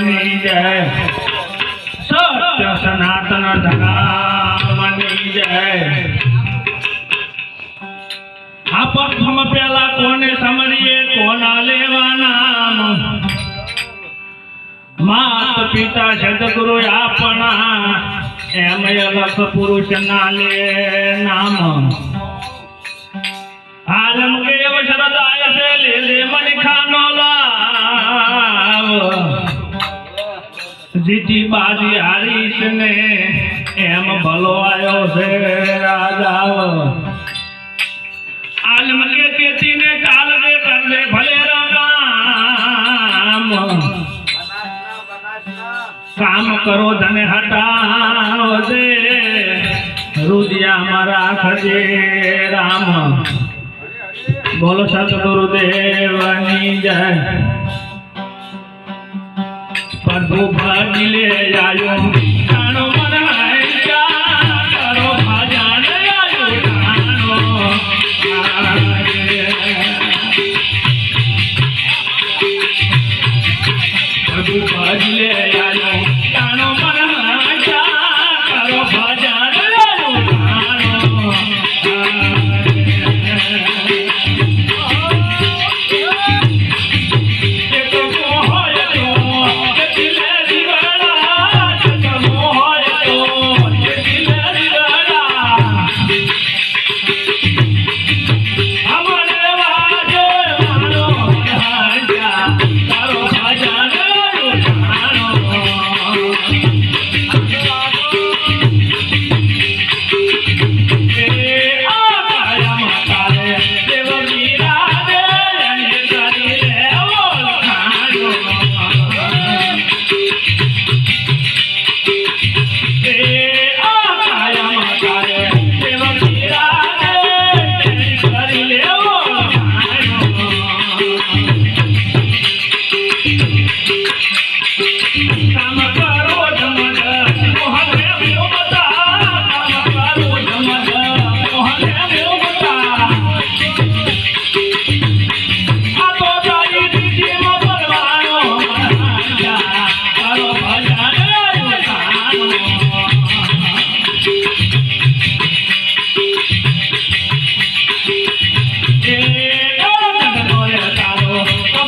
ગુરુદેવની જય સત્ય સનાતન ધર્મની જય આ પ્રથમ પેલા કોને સમરીએ કોના લેવાના માત પિતા સદગુરુ આપણા એમ અલગ પુરુષ ના લે નામ આલમ કેવ શરદાય લે લે મન ખાનો લાવ જીતી બાજી હારીશ ને એમ ભલો આવ્યો છે રાજા આલમ કે કેતી ને ચાલ રે કર લે ભલે રામ. કામ કરો ધને હટાવો દે રુદિયા મારા ખજે રામ. બોલો સદગુરુદેવની જય. પ્રભુ ભાજી લે આયો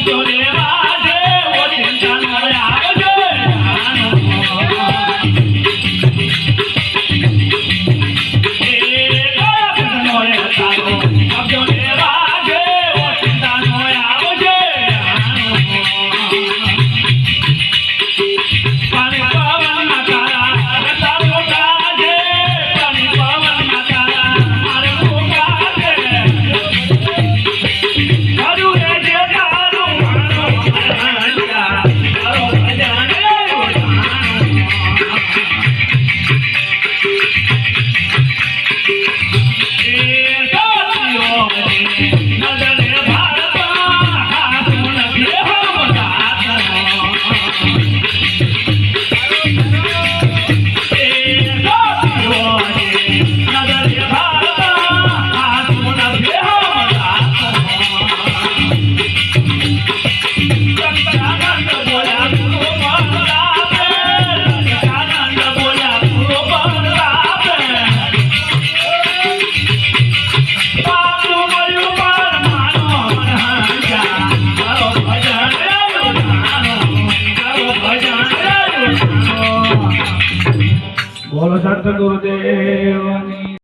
Gracias. બોલો સત ગુરુદેવની